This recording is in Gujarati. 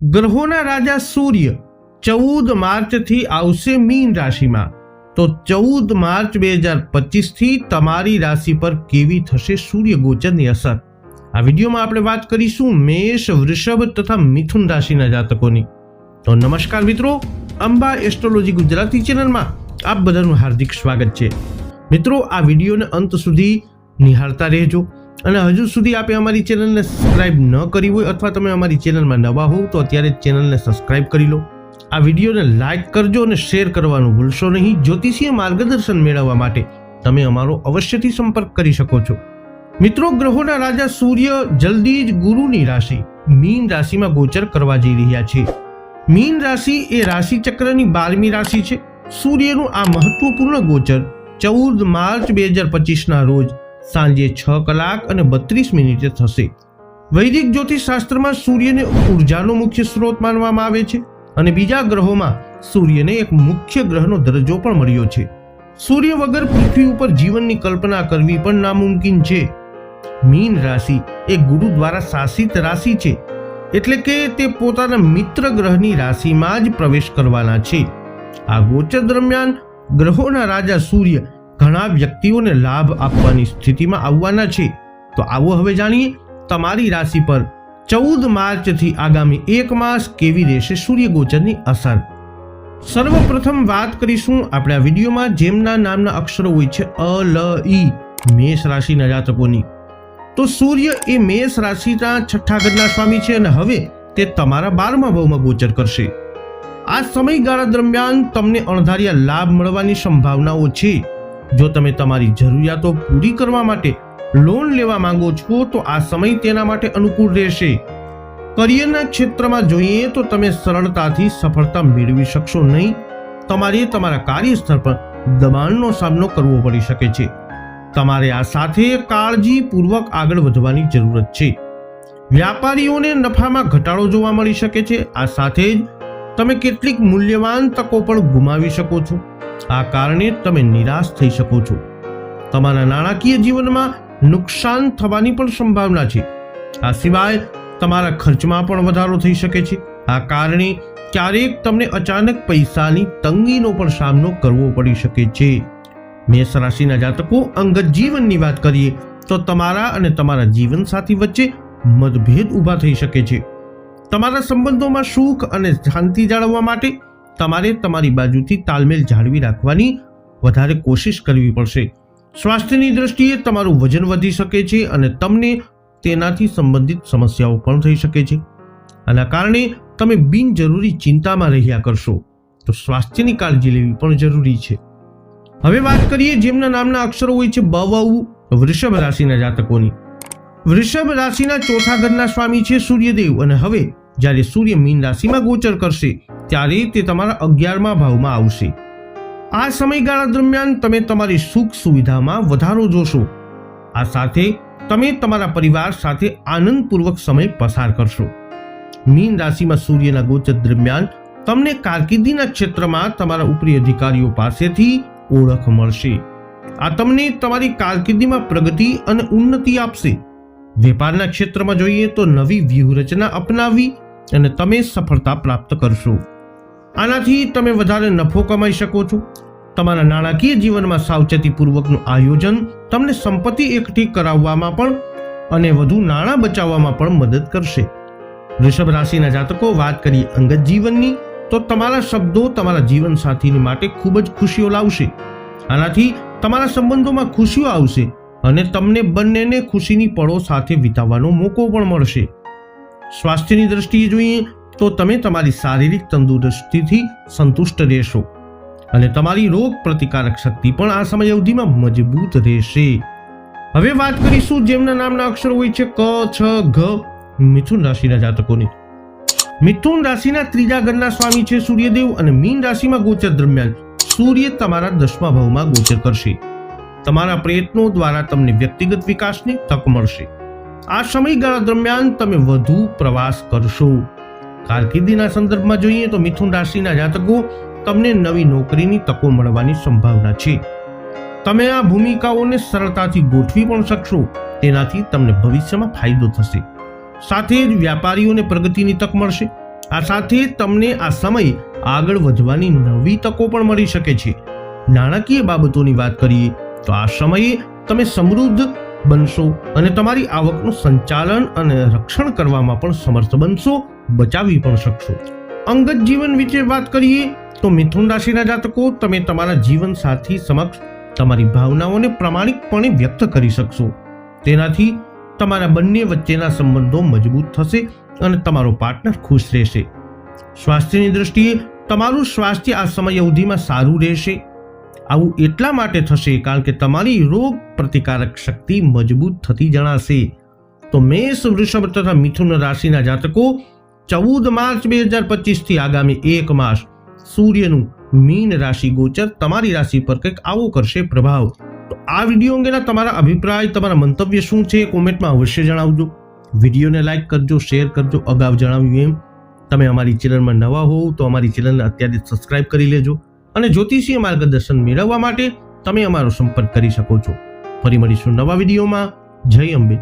ગ્રહોના રાજા સૂર્ય ચૌદ માર્ચથી આવશે મીન રાશિમાં. તો ચૌદ માર્ચ બે હજાર પચીસથી તમારી રાશિ પર કેવી થશે સૂર્ય ગોચરની અસર? આ વિડીયોમાં આપણે વાત કરીશું મેષ, વૃષભ તથા મિથુન રાશિના જાતકોની. તો નમસ્કાર મિત્રો, અંબા એસ્ટ્રોલોજી ગુજરાતી ચેનલમાં આપ બધાનું હાર્દિક સ્વાગત છે. મિત્રો, આ વિડીયોને અંત સુધી નિહાળતા રહેજો. અને હજુ સુધી આપે અમારી ચેનલને સબસ્ક્રાઇબ ન કરી હોય અથવા તમે અમારી ચેનલમાં નવા હોવ, તો અત્યારે ચેનલને સબસ્ક્રાઇબ કરી લો. આ વિડીયોને લાઇક કરજો અને શેર કરવાનું ભૂલશો નહીં. જ્યોતિષીય માર્ગદર્શન મેળવવા માટે તમે અમારો અવશ્યથી સંપર્ક કરી શકો છો. મિત્રો, ગ્રહોના રાજા સૂર્ય જલ્દી જ ગુરુની રાશિ, મીન રાશિમાં ગોચર કરવા જઈ રહ્યા છે. મીન રાશિ એ રાશિ ચક્રની બારમી રાશિ છે. સૂર્યનું આ મહત્વપૂર્ણ ગોચર ચૌદ માર્ચ બે હજાર પચીસના રોજ સાંજે છ કલાક અને બત્રીસ મિનિટે થશે. વૈદિક જ્યોતિષ શાસ્ત્રમાં સૂર્યને ઉર્જાનો મુખ્ય સ્ત્રોત માનવામાં આવે છે અને બીજા ગ્રહોમાં સૂર્યને એક મુખ્ય ગ્રહનો દરજ્જો પણ મળ્યો છે. સૂર્ય વગર પૃથ્વી ઉપર જીવનની કલ્પના કરવી પણ નામુમકિન છે. મીન રાશિ એ ગુરુ દ્વારા શાસિત રાશિ છે, એટલે કે તે પોતાના મિત્ર ગ્રહની રાશિમાં જ પ્રવેશ કરવાના છે. આ ગોચર દરમિયાન ગ્રહોના રાજા સૂર્ય ઘણા વ્યક્તિઓને લાભ આપવાની સ્થિતિમાં આવવાના છે. તો આવો હવે જાણીએ, તમારી રાશિ પર ચૌદ માર્ચથી આગામી એક માસ કેવી રહેશે સૂર્ય ગોચરની અસર? સર્વપ્રથમ વાત કરીશું આપણે આ વિડીયોમાં જેમના નામના અક્ષરો હોય છે, અ, લ, ઈ, મેષ રાશિના જાતકોની. તો સૂર્ય એ મેષ રાશિના છઠ્ઠા ઘરના સ્વામી છે અને હવે તે તમારા બારમા ભાવમાં ગોચર કરશે. આ સમયગાળા દરમિયાન તમને અણધાર્યા લાભ મળવાની સંભાવનાઓ છે. જો તમે તમારી જરૂરિયાતો પૂરી કરવા માટે લોન લેવા માંગો છો, તો આ સમય તેના માટે અનુકૂળ રહેશે. કરિયરના ક્ષેત્રમાં જોઈએ તો તમે સરળતાથી સફળતા મેળવી શકશો નહીં. તમારે તમારા કાર્યસ્થળ પર દબાણનો સામનો કરવો પડી શકે છે. તમારે આ સાથે કાળજીપૂર્વક આગળ વધવાની જરૂરત છે. વ્યાપારીઓને નફામાં ઘટાડો જોવા મળી શકે છે. આ સાથે જ તમે કેટલીક મૂલ્યવાન તકો પણ ગુમાવી શકો છો. આ કારણે તમે નિરાશ થઈ શકો છો. તમારા નાણાકીય જીવનમાં નુકસાન થવાની પણ સંભાવના છે. આ સિવાય તમારા ખર્ચમાં પણ વધારો થઈ શકે છે. આ કારણે ક્યારેક તમને અચાનક પૈસાની તંગીનો પણ સામનો કરવો પડી શકે છે. મેષ રાશિના જાતકો અંગત જીવનની વાત કરીએ તો તમારા અને તમારા જીવનસાથી વચ્ચે મતભેદ ઊભા થઈ શકે છે. તમારા સંબંધોમાં સુખ અને શાંતિ જાળવવા માટે તમારે તમારી બાજુથી તાલમેલ જાળવી રાખવાની વધારે કોશિશ કરવી પડશે. સ્વાસ્થ્યની દ્રષ્ટિએ તમારું વજન વધી શકે છે અને તમને તેનાથી સંબંધિત સમસ્યાઓ પણ થઈ શકે છે. આના કારણે તમે બિનજરૂરી ચિંતામાં રહ્યા કરશો. તો સ્વાસ્થ્યની કાળજી લેવી પણ જરૂરી છે. હવે વાત કરીએ જેમના નામના અક્ષરો હોય છે બ વૃષભ રાશિના જાતકોની. વૃષભ રાશિના ચોથા ઘરના સ્વામી છે સૂર્યદેવ અને હવે જ્યારે સૂર્ય મીન રાશિમાં ગોચર કરશે, ત્યારે તે તમારા અગિયારમા ભાવમાં આવશે. આ સમયગાળા દરમિયાન તમે તમારી સુખ સુવિધામાં વધારો જોશો. આ સાથે તમે તમારા પરિવાર સાથે આનંદપૂર્વક સમય પસાર કરશો. મીન રાશિમાં સૂર્યના ગોચર દરમિયાન તમને કારકિર્દીના ક્ષેત્રમાં તમારા ઉપરી અધિકારીઓ પાસેથી ઓળખ મળશે. આ તમને તમારી કારકિર્દીમાં પ્રગતિ અને ઉન્નતિ આપશે. વેપારના ક્ષેત્રમાં જોઈએ તો નવી વ્યૂહરચના અપનાવી અને તમે સફળતા પ્રાપ્ત કરશો. આનાથી તમે વધારે નફો કમાઈ શકો છો. તમારા નાણાકીય જીવનમાં સાવચેતીપૂર્વકનું આયોજન તમને સંપત્તિ એકઠી કરાવવામાં પણ અને વધુ નાણાં બચાવવામાં પણ મદદ કરશે. વૃષભ રાશિના જાતકો, વાત કરીએ અંગત જીવનની, તો તમારા શબ્દો તમારા જીવનસાથીની માટે ખૂબ જ ખુશીઓ લાવશે. આનાથી તમારા સંબંધોમાં ખુશીઓ આવશે. અને તમને બંનેને ખુશીની પળો સાથે વિતાવવાનો મોકો પણ મળશે. સ્વાસ્થ્યની દ્રષ્ટિએ જોઈએ તો તમે તમારી શારીરિક તંદુરસ્તીથી સંતુષ્ટ રહેશો અને તમારી રોગ પ્રતિકારક શક્તિ પણ આ સમય અવધિમાં મજબૂત રહેશે. હવે વાત કરીશું જેમના નામના અક્ષરો હોય છે ક, છ, ઘ, મિથુન રાશિના જાતકોની. મિથુન રાશિના ત્રીજા ઘરના સ્વામી છે સૂર્યદેવ અને મીન રાશિમાં ગોચર દરમિયાન સૂર્ય તમારા દસમા ભાવમાં ગોચર કરશે. તમારા પ્રયત્નો દ્વારા તમને વ્યક્તિગત વિકાસની તક મળશે. આ સમયગાળા દરમિયાન તમે વધુ પ્રવાસ કરશો. કારકિર્દીના સંદર્ભમાં જોઈએ તો મિથુન રાશિના જાતકો તમને નવી નોકરીની તકો મળવાની સંભાવના છે. તમે આ ભૂમિકાઓને સરળતાથી ગોઠવી પણ શકશો. તેનાથી તમને ભવિષ્યમાં ફાયદો થશે. સાથે જ વ્યાપારીઓને પ્રગતિની તક મળશે. આ સાથે તમને આ સમય આગળ વધવાની નવી તકો પણ મળી શકે છે. નાણાકીય બાબતોની વાત કરીએ તો આ સમયે તમે સમૃદ્ધ બનશો અને તમારી આવકનું સંચાલન અને રક્ષણ કરવામાં પણ સમર્થ બનશો, બચાવી પણ શકશો. અંગત જીવન વિશે વાત કરીએ તો મિથુન રાશિના જાતકો તમે તમારા જીવન સાથી સમક્ષ તમારી ભાવનાઓને પ્રમાણિકપણે વ્યક્ત કરી શકશો. તેનાથી તમારા બંને વચ્ચેના સંબંધો મજબૂત થશે અને તમારો પાર્ટનર ખુશ રહેશે. સ્વાસ્થ્યની દ્રષ્ટિએ તમારું સ્વાસ્થ્ય આ સમય અવધિમાં સારું રહેશે. આવું એટલા માટે થશે કારણ કે તમારી રોગ પ્રતિકારક શક્તિ મજબૂત થતી જણાશે. તો મેષ, વૃષભ તથા મિથુન રાશિના જાતકો ચૌદ માર્ચ બે હજાર પચીસથી આગામી એક માસ સૂર્યનું મીન રાશિ ગોચર તમારી રાશિ પર કંઈક આવો કરશે પ્રભાવ. તો આ વીડિયો અંગેના તમારા અભિપ્રાય, તમારા મંતવ્ય શું છે કોમેન્ટમાં અવશ્ય જણાવજો. વિડીયોને લાઈક કરજો, શેર કરજો, અગાઉ જણાવ્યું એમ. તમે અમારી ચેનલમાં નવા હોવ તો અમારી ચેનલને અત્યારે સબસ્ક્રાઇબ કરી લેજો. અને જ્યોતિષીય માર્ગદર્શન મેળવવા માટે તમે અમારો સંપર્ક કરી શકો છો. ફરી મળીશું નવા વિડીયોમાં. જય અંબે.